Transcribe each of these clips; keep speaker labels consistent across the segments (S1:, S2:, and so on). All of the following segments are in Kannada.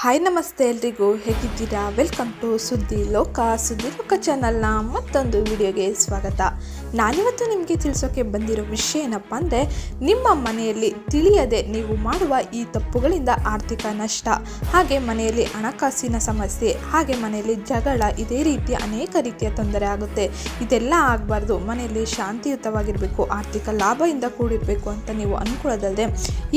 S1: ಹಾಯ್ ನಮಸ್ತೆ ಎಲ್ರಿಗೂ. ಹೇಗಿದ್ದೀರಾ? ವೆಲ್ಕಮ್ ಟು ಸುದ್ದಿ ಲೋಕ ಸುದ್ದಿ ಲೋಕ ಚಾನಲ್ನ ಮತ್ತೊಂದು ವಿಡಿಯೋಗೆ ಸ್ವಾಗತ. ನಾನಿವತ್ತು ನಿಮಗೆ ತಿಳಿಸೋಕೆ ಬಂದಿರೋ ವಿಷಯ ಏನಪ್ಪ ಅಂದರೆ, ನಿಮ್ಮ ಮನೆಯಲ್ಲಿ ತಿಳಿಯದೆ ನೀವು ಮಾಡುವ ಈ ತಪ್ಪುಗಳಿಂದ ಆರ್ಥಿಕ ನಷ್ಟ, ಹಾಗೆ ಮನೆಯಲ್ಲಿ ಹಣಕಾಸಿನ ಸಮಸ್ಯೆ, ಹಾಗೆ ಮನೆಯಲ್ಲಿ ಜಗಳ, ಇದೇ ರೀತಿಯ ಅನೇಕ ರೀತಿಯ ತೊಂದರೆ ಆಗುತ್ತೆ. ಇದೆಲ್ಲ ಆಗಬಾರ್ದು. ಮನೆಯಲ್ಲಿ ಶಾಂತಿಯುತವಾಗಿರಬೇಕು, ಆರ್ಥಿಕ ಲಾಭದಿಂದ ಕೂಡಿರಬೇಕು ಅಂತ ನೀವು ಅನುಕೂಲದಲ್ಲದೆ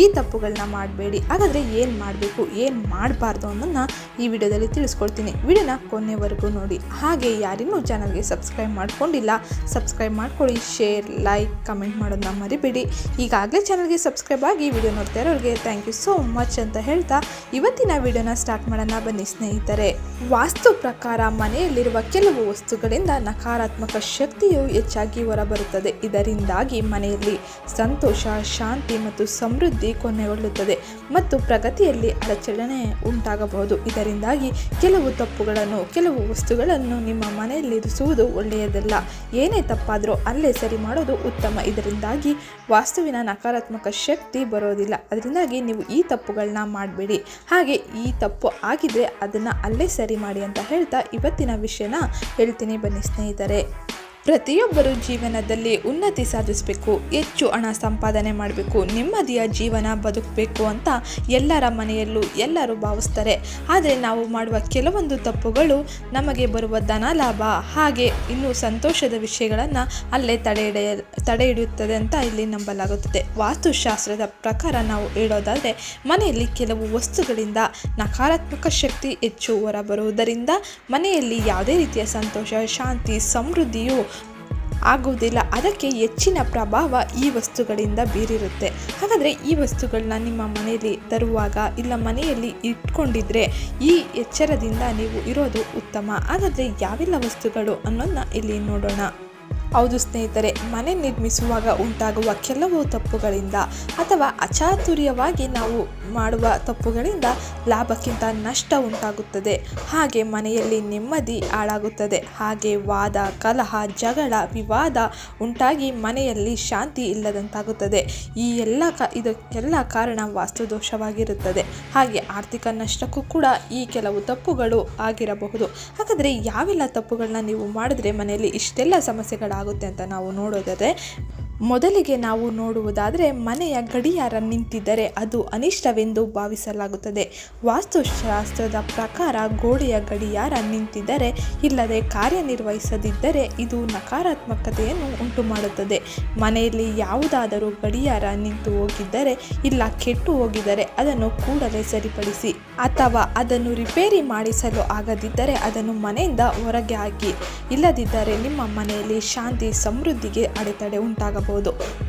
S1: ಈ ತಪ್ಪುಗಳನ್ನ ಮಾಡಬೇಡಿ. ಹಾಗಾದರೆ ಏನು ಮಾಡಬೇಕು? ಏನು ಮಾಡಬಾರ್ದು? ಅನ್ನೋದನ್ನ ಈ ವಿಡಿಯೋದಲ್ಲಿ ತಿಳಿಸ್ಕೊಡ್ತೀನಿ. ವಿಡಿಯೋನ ಕೊನೆವರೆಗೂ ನೋಡಿ. ಹಾಗೆ ಯಾರಿಗೂ ಚಾನಲ್ಗೆ ಸಬ್ಸ್ಕ್ರೈಬ್ ಮಾಡ್ಕೊಂಡಿಲ್ಲ ಸಬ್ಸ್ಕ್ರೈಬ್ ಮಾಡ್ಕೊಳ್ಳಿ ಶೇರ್ ಲೈಕ್ ಕಮೆಂಟ್ ಮಾಡೋದನ್ನ ಮರಿಬೇಡಿ. ಈಗಾಗಲೇ ಚಾನಲ್ಗೆ ಸಬ್ಸ್ಕ್ರೈಬ್ ಆಗಿ ವಿಡಿಯೋ ನೋಡ್ತಾ ಇರೋರಿಗೆ ಥ್ಯಾಂಕ್ ಯು ಸೋ ಮಚ್ ಅಂತ ಹೇಳ್ತಾ ಇವತ್ತಿನ ವಿಡಿಯೋನ ಸ್ಟಾರ್ಟ್ ಮಾಡೋಣ ಬನ್ನಿ ಸ್ನೇಹಿತರೆ. ವಾಸ್ತು ಪ್ರಕಾರ ಮನೆಯಲ್ಲಿರುವ ಕೆಲವು ವಸ್ತುಗಳಿಂದ ನಕಾರಾತ್ಮಕ ಶಕ್ತಿಯು ಹೆಚ್ಚಾಗಿ ಹೊರಬರುತ್ತದೆ. ಇದರಿಂದಾಗಿ ಮನೆಯಲ್ಲಿ ಸಂತೋಷ, ಶಾಂತಿ ಮತ್ತು ಸಮೃದ್ಧಿ ಕೊನೆಗೊಳ್ಳುತ್ತದೆ. ಮತ್ತು ಪ್ರಗತಿಯಲ್ಲಿ ಅಡಚಣೆ ಉಂಟಾಗಬಹುದು. ಇದರಿಂದಾಗಿ ಕೆಲವು ತಪ್ಪುಗಳನ್ನು, ಕೆಲವು ವಸ್ತುಗಳನ್ನು ನಿಮ್ಮ ಮನೆಯಲ್ಲಿರಿಸುವುದು ಒಳ್ಳೆಯದಲ್ಲ. ಏನೇ ತಪ್ಪಾದರೂ ಅಲ್ಲೇ ಸರಿ ಮಾಡೋದು ಉತ್ತಮ. ಇದರಿಂದಾಗಿ ವಾಸ್ತುವಿನ ನಕಾರಾತ್ಮಕ ಶಕ್ತಿ ಬರೋದಿಲ್ಲ. ಅದರಿಂದಾಗಿ ನೀವು ಈ ತಪ್ಪುಗಳನ್ನ ಮಾಡಬೇಡಿ. ಹಾಗೆ ಈ ತಪ್ಪು ಆಗಿದ್ರೆ ಅದನ್ನು ಅಲ್ಲೇ ಸರಿ ಮಾಡಿ ಅಂತ ಹೇಳ್ತಾ ಇವತ್ತಿನ ವಿಷಯನ ಹೇಳ್ತೀನಿ ಬನ್ನಿ ಸ್ನೇಹಿತರೆ. ಪ್ರತಿಯೊಬ್ಬರು ಜೀವನದಲ್ಲಿ ಉನ್ನತಿ ಸಾಧಿಸಬೇಕು, ಹೆಚ್ಚು ಹಣ ಸಂಪಾದನೆ ಮಾಡಬೇಕು, ನೆಮ್ಮದಿಯ ಜೀವನ ಬದುಕಬೇಕು ಅಂತ ಎಲ್ಲರ ಮನೆಯಲ್ಲೂ ಎಲ್ಲರೂ ಭಾವಿಸ್ತಾರೆ. ಆದರೆ ನಾವು ಮಾಡುವ ಕೆಲವೊಂದು ತಪ್ಪುಗಳು ನಮಗೆ ಬರುವ ಧನ ಲಾಭ, ಹಾಗೆ ಇನ್ನೂ ಸಂತೋಷದ ವಿಷಯಗಳನ್ನು ಅಲ್ಲೇ ತಡೆ ಹಿಡಿಯ, ತಡೆ ಹಿಡಿಯುತ್ತದೆ ಅಂತ ಇಲ್ಲಿ ನಂಬಲಾಗುತ್ತದೆ. ವಾಸ್ತುಶಾಸ್ತ್ರದ ಪ್ರಕಾರ ನಾವು ಹೇಳೋದಾದರೆ, ಮನೆಯಲ್ಲಿ ಕೆಲವು ವಸ್ತುಗಳಿಂದ ನಕಾರಾತ್ಮಕ ಶಕ್ತಿ ಹೆಚ್ಚು ಹೊರಬರುವುದರಿಂದ ಮನೆಯಲ್ಲಿ ಯಾವುದೇ ರೀತಿಯ ಸಂತೋಷ, ಶಾಂತಿ, ಸಮೃದ್ಧಿಯು ಆಗುವುದಿಲ್ಲ. ಅದಕ್ಕೆ ಹೆಚ್ಚಿನ ಪ್ರಭಾವ ಈ ವಸ್ತುಗಳಿಂದ ಬೀರಿರುತ್ತೆ. ಹಾಗಾದರೆ ಈ ವಸ್ತುಗಳನ್ನ ನಿಮ್ಮ ಮನೆಯಲ್ಲಿ ತರುವಾಗ ಇಲ್ಲ ಮನೆಯಲ್ಲಿ ಇಟ್ಕೊಂಡಿದ್ರೆ ಈ ಎಚ್ಚರದಿಂದ ನೀವು ಇರೋದು ಉತ್ತಮ. ಹಾಗಾದರೆ ಯಾವೆಲ್ಲ ವಸ್ತುಗಳು ಅನ್ನೋದನ್ನ ಇಲ್ಲಿ ನೋಡೋಣ. ಹೌದು ಸ್ನೇಹಿತರೆ, ಮನೆ ನಿರ್ಮಿಸುವಾಗ ಉಂಟಾಗುವ ಕೆಲವು ತಪ್ಪುಗಳಿಂದ ಅಥವಾ ಅಚಾತುರ್ಯವಾಗಿ ನಾವು ಮಾಡುವ ತಪ್ಪುಗಳಿಂದ ಲಾಭಕ್ಕಿಂತ ನಷ್ಟ ಉಂಟಾಗುತ್ತದೆ. ಹಾಗೆ ಮನೆಯಲ್ಲಿ ನೆಮ್ಮದಿ ಹಾಳಾಗುತ್ತದೆ. ಹಾಗೆ ವಾದ, ಕಲಹ, ಜಗಳ, ವಿವಾದ ಉಂಟಾಗಿ ಮನೆಯಲ್ಲಿ ಶಾಂತಿ ಇಲ್ಲದಂತಾಗುತ್ತದೆ. ಈ ಎಲ್ಲ ಕ ಇದಕ್ಕೆಲ್ಲ ಕಾರಣ ವಾಸ್ತುದೋಷವಾಗಿರುತ್ತದೆ. ಹಾಗೆ ಆರ್ಥಿಕ ನಷ್ಟಕ್ಕೂ ಕೂಡ ಈ ಕೆಲವು ತಪ್ಪುಗಳು ಆಗಿರಬಹುದು. ಹಾಗಾದರೆ ಯಾವೆಲ್ಲ ತಪ್ಪುಗಳನ್ನ ನೀವು ಮಾಡಿದ್ರೆ ಮನೆಯಲ್ಲಿ ಇಷ್ಟೆಲ್ಲ ಸಮಸ್ಯೆಗಳಾಗುತ್ತೆ ಅಂತ ನಾವು ನೋಡೋದಾದರೆ ಮೊದಲಿಗೆ ನಾವು ನೋಡುವುದಾದರೆ ಮನೆಯ ಗಡಿಯಾರ ನಿಂತಿದ್ದರೆ ಅದು ಅನಿಷ್ಟವೆಂದು ಭಾವಿಸಲಾಗುತ್ತದೆ. ವಾಸ್ತುಶಾಸ್ತ್ರದ ಪ್ರಕಾರ ಗೋಡೆಯ ಗಡಿಯಾರ ನಿಂತಿದ್ದರೆ ಇಲ್ಲದೆ ಕಾರ್ಯನಿರ್ವಹಿಸದಿದ್ದರೆ ಇದು ನಕಾರಾತ್ಮಕತೆಯನ್ನು ಉಂಟು ಮಾಡುತ್ತದೆ ಮನೆಯಲ್ಲಿ ಯಾವುದಾದರೂ ಗಡಿಯಾರ ನಿಂತು ಹೋಗಿದ್ದರೆ ಇಲ್ಲ ಕೆಟ್ಟು ಹೋಗಿದ್ದರೆ ಅದನ್ನು ಕೂಡಲೇ ಸರಿಪಡಿಸಿ ಅಥವಾ ಅದನ್ನು ರಿಪೇರಿ ಮಾಡಿಸಲು ಆಗದಿದ್ದರೆ ಅದನ್ನು ಮನೆಯಿಂದ ಹೊರಗೆ ಹಾಕಿ. ಇಲ್ಲದಿದ್ದರೆ ನಿಮ್ಮ ಮನೆಯಲ್ಲಿ ಶಾಂತಿ, ಸಮೃದ್ಧಿಗೆ ಅಡೆತಡೆ ಉಂಟಾಗಬಹುದು.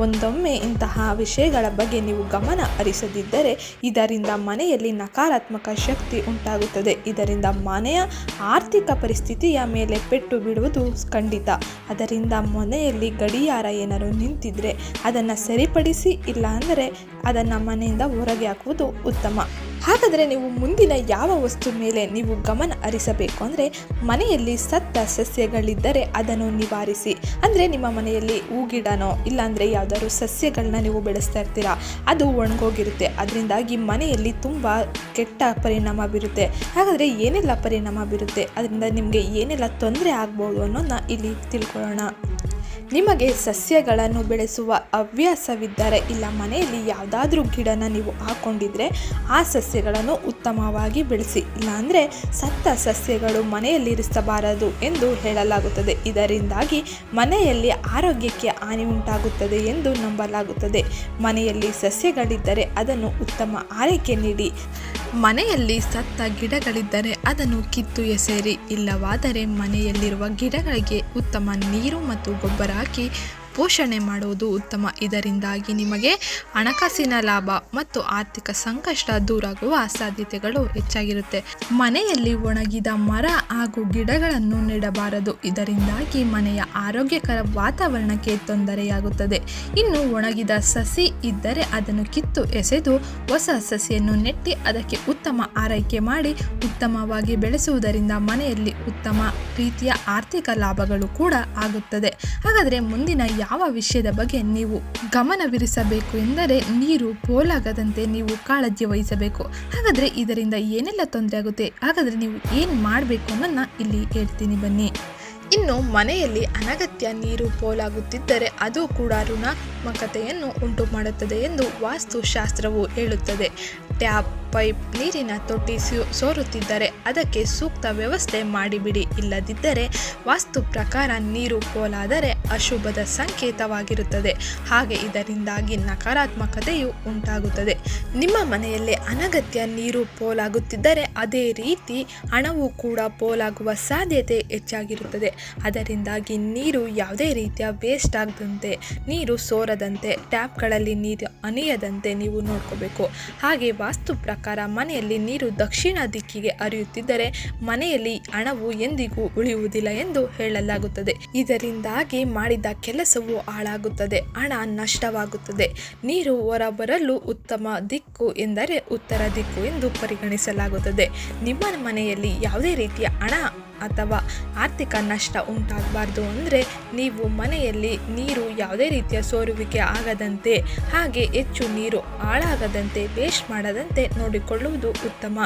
S1: ಒಂದೊಮ್ಮೆ ಇಂತಹ ವಿಷಯಗಳ ಬಗ್ಗೆ ನೀವು ಗಮನ ಹರಿಸದಿದ್ದರೆ ಇದರಿಂದ ಮನೆಯಲ್ಲಿ ನಕಾರಾತ್ಮಕ ಶಕ್ತಿ ಉಂಟಾಗುತ್ತದೆ. ಇದರಿಂದ ಮನೆಯ ಆರ್ಥಿಕ ಪರಿಸ್ಥಿತಿಯ ಮೇಲೆ ಪೆಟ್ಟು ಬಿಡುವುದು ಖಂಡಿತ. ಅದರಿಂದ ಮನೆಯಲ್ಲಿ ಗಡಿಯಾರ ಏನಾದರೂ ನಿಂತಿದ್ರೆ ಅದನ್ನು ಸರಿಪಡಿಸಿ ಇಲ್ಲ ಅಂದರೆ ಅದನ್ನು ಮನೆಯಿಂದ ಹೊರಗೆ ಹಾಕುವುದು ಉತ್ತಮ. ಹಾಗಾದರೆ ನೀವು ಮುಂದಿನ ಯಾವ ವಸ್ತು ಮೇಲೆ ನೀವು ಗಮನ ಹರಿಸಬೇಕು? ಅಂದರೆ ಮನೆಯಲ್ಲಿ ಸತ್ತ ಸಸ್ಯಗಳಿದ್ದರೆ ಅದನ್ನು ನಿವಾರಿಸಿ. ಅಂದರೆ ನಿಮ್ಮ ಮನೆಯಲ್ಲಿ ಹೂಗಿಡನೋ ಇಲ್ಲಾಂದರೆ ಯಾವುದಾದ್ರು ಸಸ್ಯಗಳನ್ನ ನೀವು ಬೆಳೆಸ್ತಾ ಇರ್ತೀರಾ? ಅದು ಒಣಗೋಗಿರುತ್ತೆ. ಅದರಿಂದಾಗಿ ಮನೆಯಲ್ಲಿ ತುಂಬ ಕೆಟ್ಟ ಪರಿಣಾಮ ಬೀರುತ್ತೆ. ಹಾಗಾದರೆ ಏನೆಲ್ಲ ಪರಿಣಾಮ ಬೀರುತ್ತೆ? ಅದರಿಂದ ನಿಮಗೆ ಏನೆಲ್ಲ ತೊಂದರೆ ಆಗ್ಬೋದು ಅನ್ನೋದನ್ನ ಇಲ್ಲಿ ತಿಳ್ಕೊಳ್ಳೋಣ. ನಿಮಗೆ ಸಸ್ಯಗಳನ್ನು ಬೆಳೆಸುವ ಹವ್ಯಾಸವಿದ್ದರೆ ಇಲ್ಲ ಮನೆಯಲ್ಲಿ ಯಾವುದಾದ್ರೂ ಗಿಡನ ನೀವು ಹಾಕ್ಕೊಂಡಿದ್ರೆ ಆ ಸಸ್ಯಗಳನ್ನು ಉತ್ತಮವಾಗಿ ಬೆಳೆಸಿ. ಇಲ್ಲಾಂದರೆ ಸತ್ತ ಸಸ್ಯಗಳು ಮನೆಯಲ್ಲಿ ಇರಿಸಬಾರದು ಎಂದು ಹೇಳಲಾಗುತ್ತದೆ. ಇದರಿಂದಾಗಿ ಮನೆಯಲ್ಲಿ ಆರೋಗ್ಯಕ್ಕೆ ಹಾನಿ ಉಂಟಾಗುತ್ತದೆ ಎಂದು ನಂಬಲಾಗುತ್ತದೆ. ಮನೆಯಲ್ಲಿ ಸಸ್ಯಗಳಿದ್ದರೆ ಅದನ್ನು ಉತ್ತಮ ಆರೈಕೆ ನೀಡಿ. ಮನೆಯಲ್ಲಿ ಸತ್ತ ಗಿಡಗಳಿದ್ದರೆ ಅದನ್ನು ಕಿತ್ತು ಎಸೆಯಿರಿ. ಇಲ್ಲವಾದರೆ ಮನೆಯಲ್ಲಿರುವ ಗಿಡಗಳಿಗೆ ಉತ್ತಮ ನೀರು ಮತ್ತು ಗೊಬ್ಬರ ಹಾಕಿ ಪೋಷಣೆ ಮಾಡುವುದು ಉತ್ತಮ. ಇದರಿಂದಾಗಿ ನಿಮಗೆ ಹಣಕಾಸಿನ ಲಾಭ ಮತ್ತು ಆರ್ಥಿಕ ಸಂಕಷ್ಟ ದೂರಾಗುವ ಸಾಧ್ಯತೆಗಳು ಹೆಚ್ಚಾಗಿರುತ್ತೆ. ಮನೆಯಲ್ಲಿ ಒಣಗಿದ ಮರ ಹಾಗೂ ಗಿಡಗಳನ್ನು ನೆಡಬಾರದು. ಇದರಿಂದಾಗಿ ಮನೆಯ ಆರೋಗ್ಯಕರ ವಾತಾವರಣಕ್ಕೆ ತೊಂದರೆಯಾಗುತ್ತದೆ. ಇನ್ನು ಒಣಗಿದ ಸಸಿ ಇದ್ದರೆ ಅದನ್ನು ಕಿತ್ತು ಎಸೆದು ಹೊಸ ಸಸಿಯನ್ನು ನೆಟ್ಟಿ ಅದಕ್ಕೆ ಉತ್ತಮ ಆರೈಕೆ ಮಾಡಿ ಉತ್ತಮವಾಗಿ ಬೆಳೆಸುವುದರಿಂದ ಮನೆಯಲ್ಲಿ ಉತ್ತಮ ರೀತಿಯ ಆರ್ಥಿಕ ಲಾಭಗಳು ಕೂಡ ಆಗುತ್ತದೆ. ಹಾಗಾದರೆ ಮುಂದಿನ ಯಾವ ವಿಷಯದ ಬಗ್ಗೆ ನೀವು ಗಮನವಿರಿಸಬೇಕು ಎಂದರೆ ನೀರು ಪೋಲಾಗದಂತೆ ನೀವು ಕಾಳಜಿ ವಹಿಸಬೇಕು. ಹಾಗಾದರೆ ಇದರಿಂದ ಏನೆಲ್ಲ ತೊಂದರೆ ಆಗುತ್ತೆ? ಹಾಗಾದರೆ ನೀವು ಏನು ಮಾಡಬೇಕು ಅನ್ನೋದನ್ನ ಇಲ್ಲಿ ಹೇಳ್ತೀನಿ ಬನ್ನಿ. ಇನ್ನು ಮನೆಯಲ್ಲಿ ಅನಗತ್ಯ ನೀರು ಪೋಲಾಗುತ್ತಿದ್ದರೆ ಅದು ಕೂಡ ಋಣಾತ್ಮಕತೆಯನ್ನು ಉಂಟು ಮಾಡುತ್ತದೆ ಎಂದು ವಾಸ್ತುಶಾಸ್ತ್ರವು ಹೇಳುತ್ತದೆ. ಟ್ಯಾಪ್ ಪೈಪ್ ನೀರಿನ ತೊಟ್ಟಿ ಸೋರುತ್ತಿದ್ದರೆ ಅದಕ್ಕೆ ಸೂಕ್ತ ವ್ಯವಸ್ಥೆ ಮಾಡಿಬಿಡಿ. ಇಲ್ಲದಿದ್ದರೆ ವಾಸ್ತು ಪ್ರಕಾರ ನೀರು ಪೋಲಾದರೆ ಅಶುಭದ ಸಂಕೇತವಾಗಿರುತ್ತದೆ. ಹಾಗೆ ಇದರಿಂದಾಗಿ ನಕಾರಾತ್ಮಕತೆಯು ಉಂಟಾಗುತ್ತದೆ. ನಿಮ್ಮ ಮನೆಯಲ್ಲಿ ಅನಗತ್ಯ ನೀರು ಪೋಲಾಗುತ್ತಿದ್ದರೆ ಅದೇ ರೀತಿ ಹಣವು ಕೂಡ ಪೋಲಾಗುವ ಸಾಧ್ಯತೆ ಹೆಚ್ಚಾಗಿರುತ್ತದೆ. ಅದರಿಂದಾಗಿ ನೀರು ಯಾವುದೇ ರೀತಿಯ ವೇಸ್ಟ್ ಆಗದಂತೆ, ನೀರು ಸೋರದಂತೆ, ಟ್ಯಾಪ್ಗಳಲ್ಲಿ ನೀರು ಅನಿಯದಂತೆ ನೀವು ನೋಡ್ಕೋಬೇಕು. ಹಾಗೆ ವಾಸ್ತು ಪ್ರಕಾರ ಮನೆಯಲ್ಲಿ ನೀರು ದಕ್ಷಿಣ ದಿಕ್ಕಿಗೆ ಹರಿಯುತ್ತಿದ್ದರೆ ಮನೆಯಲ್ಲಿ ಹಣವು ಎಂದಿಗೂ ಉಳಿಯುವುದಿಲ್ಲ ಎಂದು ಹೇಳಲಾಗುತ್ತದೆ. ಇದರಿಂದಾಗಿ ಮಾಡಿದ ಕೆಲಸವು ಹಾಳಾಗುತ್ತದೆ, ಹಣ ನಷ್ಟವಾಗುತ್ತದೆ. ನೀರು ಹೊರಬರಲು ಉತ್ತಮ ದಿಕ್ಕು ಎಂದರೆ ಉತ್ತರ ದಿಕ್ಕು ಎಂದು ಪರಿಗಣಿಸಲಾಗುತ್ತದೆ. ನಿಮ್ಮ ಮನೆಯಲ್ಲಿ ಯಾವುದೇ ರೀತಿಯ ಹಣ ಅಥವಾ ಆರ್ಥಿಕ ನಷ್ಟ ಉಂಟಾಗಬಾರ್ದು ಅಂದರೆ ನೀವು ಮನೆಯಲ್ಲಿ ನೀರು ಯಾವುದೇ ರೀತಿಯ ಸೋರುವಿಕೆ ಆಗದಂತೆ, ಹಾಗೆ ಹೆಚ್ಚು ನೀರು ಹಾಳಾಗದಂತೆ ವೇಸ್ಟ್ ಮಾಡದಂತೆ ನೋಡಿಕೊಳ್ಳುವುದು ಉತ್ತಮ.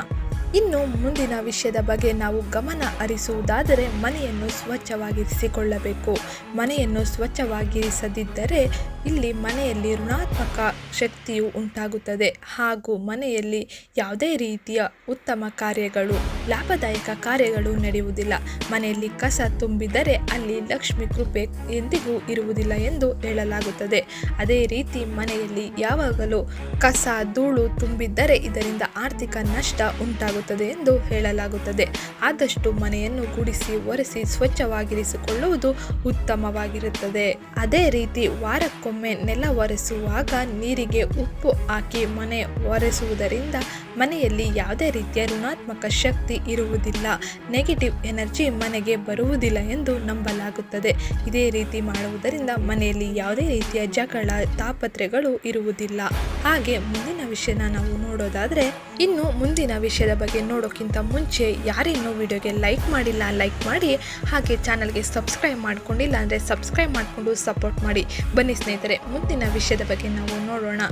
S1: ಇನ್ನು ಮುಂದಿನ ವಿಷಯದ ಬಗ್ಗೆ ನಾವು ಗಮನ ಹರಿಸುವುದಾದರೆ ಮನೆಯನ್ನು ಸ್ವಚ್ಛವಾಗಿರಿಸಿಕೊಳ್ಳಬೇಕು. ಮನೆಯನ್ನು ಸ್ವಚ್ಛವಾಗಿರಿಸದಿದ್ದರೆ ಇಲ್ಲಿ ಮನೆಯಲ್ಲಿ ಋಣಾತ್ಮಕ ಶಕ್ತಿಯು ಉಂಟಾಗುತ್ತದೆ ಹಾಗೂ ಮನೆಯಲ್ಲಿ ಯಾವುದೇ ರೀತಿಯ ಉತ್ತಮ ಕಾರ್ಯಗಳು, ಲಾಭದಾಯಕ ಕಾರ್ಯಗಳು ನಡೆಯುವುದಿಲ್ಲ. ಮನೆಯಲ್ಲಿ ಕಸ ತುಂಬಿದರೆ ಅಲ್ಲಿ ಲಕ್ಷ್ಮಿ ಕೃಪೆ ಎಂದಿಗೂ ಇರುವುದಿಲ್ಲ ಎಂದು ಹೇಳಲಾಗುತ್ತದೆ. ಅದೇ ರೀತಿ ಮನೆಯಲ್ಲಿ ಯಾವಾಗಲೂ ಕಸ, ಧೂಳು ತುಂಬಿದ್ದರೆ ಇದರಿಂದ ಆರ್ಥಿಕ ನಷ್ಟ ಉಂಟಾಗುತ್ತದೆ ಎಂದು ಹೇಳಲಾಗುತ್ತದೆ. ಆದಷ್ಟು ಮನೆಯನ್ನು ಗುಡಿಸಿ, ಒರೆಸಿ, ಸ್ವಚ್ಛವಾಗಿರಿಸಿಕೊಳ್ಳುವುದು ಉತ್ತಮವಾಗಿರುತ್ತದೆ. ಅದೇ ರೀತಿ ವಾರಕ್ಕೊಮ್ಮೆ ನೆಲ ಒರೆಸುವಾಗ ನೀರಿಗೆ ಉಪ್ಪು ಹಾಕಿ ಮನೆ ಒರೆಸುವುದರಿಂದ ಮನೆಯಲ್ಲಿ ಯಾವುದೇ ರೀತಿಯ ಋಣಾತ್ಮಕ ಶಕ್ತಿ ಇರುವುದಿಲ್ಲ. ನೆಗೆಟಿವ್ ಎನರ್ಜಿ ಮನೆಗೆ ಬರುವುದಿಲ್ಲ ಎಂದು ನಂಬಲಾಗುತ್ತದೆ. ಇದೇ ರೀತಿ ಮಾಡುವುದರಿಂದ ಮನೆಯಲ್ಲಿ ಯಾವುದೇ ರೀತಿಯ ಜಗಳ ತಾಪತ್ರೆಗಳು ಇರುವುದಿಲ್ಲ. ಹಾಗೆ ಮುಂದಿನ ವಿಷಯನ ನಾವು ನೋಡೋದಾದರೆ, ಇನ್ನು ಮುಂದಿನ ವಿಷಯದ ಬಗ್ಗೆ ನೋಡೋಕ್ಕಿಂತ ಮುಂಚೆ ಯಾರಿನ್ನೂ ವಿಡಿಯೋಗೆ ಲೈಕ್ ಮಾಡಿಲ್ಲ, ಲೈಕ್ ಮಾಡಿ, ಹಾಗೆ ಚಾನಲ್ಗೆ ಸಬ್ಸ್ಕ್ರೈಬ್ ಮಾಡ್ಕೊಂಡಿಲ್ಲ ಅಂದರೆ ಸಬ್ಸ್ಕ್ರೈಬ್ ಮಾಡಿಕೊಂಡು ಸಪೋರ್ಟ್ ಮಾಡಿ. ಬನ್ನಿ ಸ್ನೇಹಿತರೆ, ಮುಂದಿನ ವಿಷಯದ ಬಗ್ಗೆ ನಾವು ನೋಡೋಣ.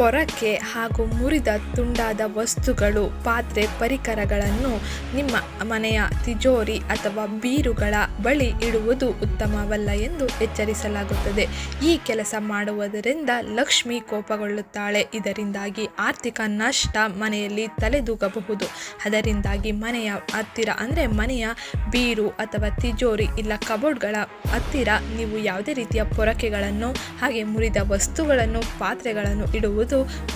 S1: ಪೊರಕೆ ಹಾಗೂ ಮುರಿದ ತುಂಡಾದ ವಸ್ತುಗಳು, ಪಾತ್ರೆ ಪರಿಕರಗಳನ್ನು ನಿಮ್ಮ ಮನೆಯ ತಿಜೋರಿ ಅಥವಾ ಬೀರುಗಳ ಬಳಿ ಇಡುವುದು ಉತ್ತಮವಲ್ಲ ಎಂದು ಎಚ್ಚರಿಸಲಾಗುತ್ತದೆ. ಈ ಕೆಲಸ ಮಾಡುವುದರಿಂದ ಲಕ್ಷ್ಮಿ ಕೋಪಗೊಳ್ಳುತ್ತಾಳೆ. ಇದರಿಂದಾಗಿ ಆರ್ಥಿಕ ನಷ್ಟ ಮನೆಯಲ್ಲಿ ತಲೆದೂಗಬಹುದು. ಅದರಿಂದಾಗಿ ಮನೆಯ ಹತ್ತಿರ ಅಂದರೆ ಮನೆಯ ಬೀರು ಅಥವಾ ತಿಜೋರಿ ಇಲ್ಲ ಕಬೋರ್ಡ್ಗಳ ಹತ್ತಿರ ನೀವು ಯಾವುದೇ ರೀತಿಯ ಪೊರಕೆಗಳನ್ನು ಹಾಗೆ ಮುರಿದ ವಸ್ತುಗಳನ್ನು, ಪಾತ್ರೆಗಳನ್ನು ಇಡುವುದು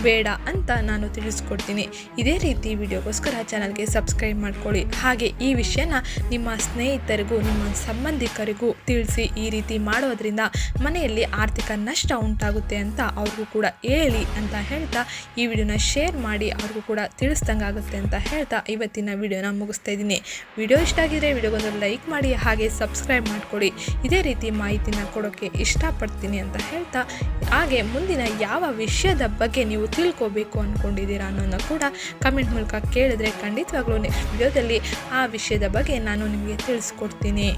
S1: ಬೇಡ ಅಂತ ನಾನು ತಿಳಿಸ್ಕೊಡ್ತೀನಿ. ಇದೇ ರೀತಿ ವಿಡಿಯೋಗೋಸ್ಕರ ಚಾನಲ್ಗೆ ಸಬ್ಸ್ಕ್ರೈಬ್ ಮಾಡ್ಕೊಳ್ಳಿ. ಹಾಗೆ ಈ ವಿಷಯನ ನಿಮ್ಮ ಸ್ನೇಹಿತರಿಗೂ, ನಿಮ್ಮ ಸಂಬಂಧಿಕರಿಗೂ ತಿಳಿಸಿ ಈ ರೀತಿ ಮಾಡೋದ್ರಿಂದ ಮನೆಯಲ್ಲಿ ಆರ್ಥಿಕ ನಷ್ಟ ಉಂಟಾಗುತ್ತೆ ಅಂತ ಅವ್ರಿಗೂ ಕೂಡ ಹೇಳಿ ಅಂತ ಹೇಳ್ತಾ, ಈ ವಿಡಿಯೋನ ಶೇರ್ ಮಾಡಿ ಅವ್ರಿಗೂ ಕೂಡ ತಿಳಿಸ್ದಂಗಾಗುತ್ತೆ ಅಂತ ಹೇಳ್ತಾ ಇವತ್ತಿನ ವಿಡಿಯೋನ ಮುಗಿಸ್ತಾ ಇದ್ದೀನಿ. ವಿಡಿಯೋ ಇಷ್ಟ ಆಗಿದ್ರೆ ವಿಡಿಯೋಗೊಂದು ಲೈಕ್ ಮಾಡಿ, ಹಾಗೆ ಸಬ್ಸ್ಕ್ರೈಬ್ ಮಾಡ್ಕೊಳ್ಳಿ. ಇದೇ ರೀತಿ ಮಾಹಿತಿನ ಕೊಡೋಕ್ಕೆ ಇಷ್ಟಪಡ್ತೀನಿ ಅಂತ ಹೇಳ್ತಾ, ಹಾಗೆ ಮುಂದಿನ ಯಾವ ವಿಷಯದ ಬಗ್ಗೆ ನೀವು ತಿಳ್ಕೋಬೇಕು ಅಂದ್ಕೊಂಡಿದ್ದೀರಾ ಅನ್ನೋದನ್ನ ಕೂಡ ಕಮೆಂಟ್ ಮೂಲಕ ಕೇಳಿದ್ರೆ ಖಂಡಿತವಾಗ್ಲೂ ನೆಕ್ಸ್ಟ್ ವಿಡಿಯೋದಲ್ಲಿ ಆ ವಿಷಯದ ಬಗ್ಗೆ ನಾನು ನಿಮಗೆ ತಿಳಿಸ್ಕೊಡ್ತೀನಿ.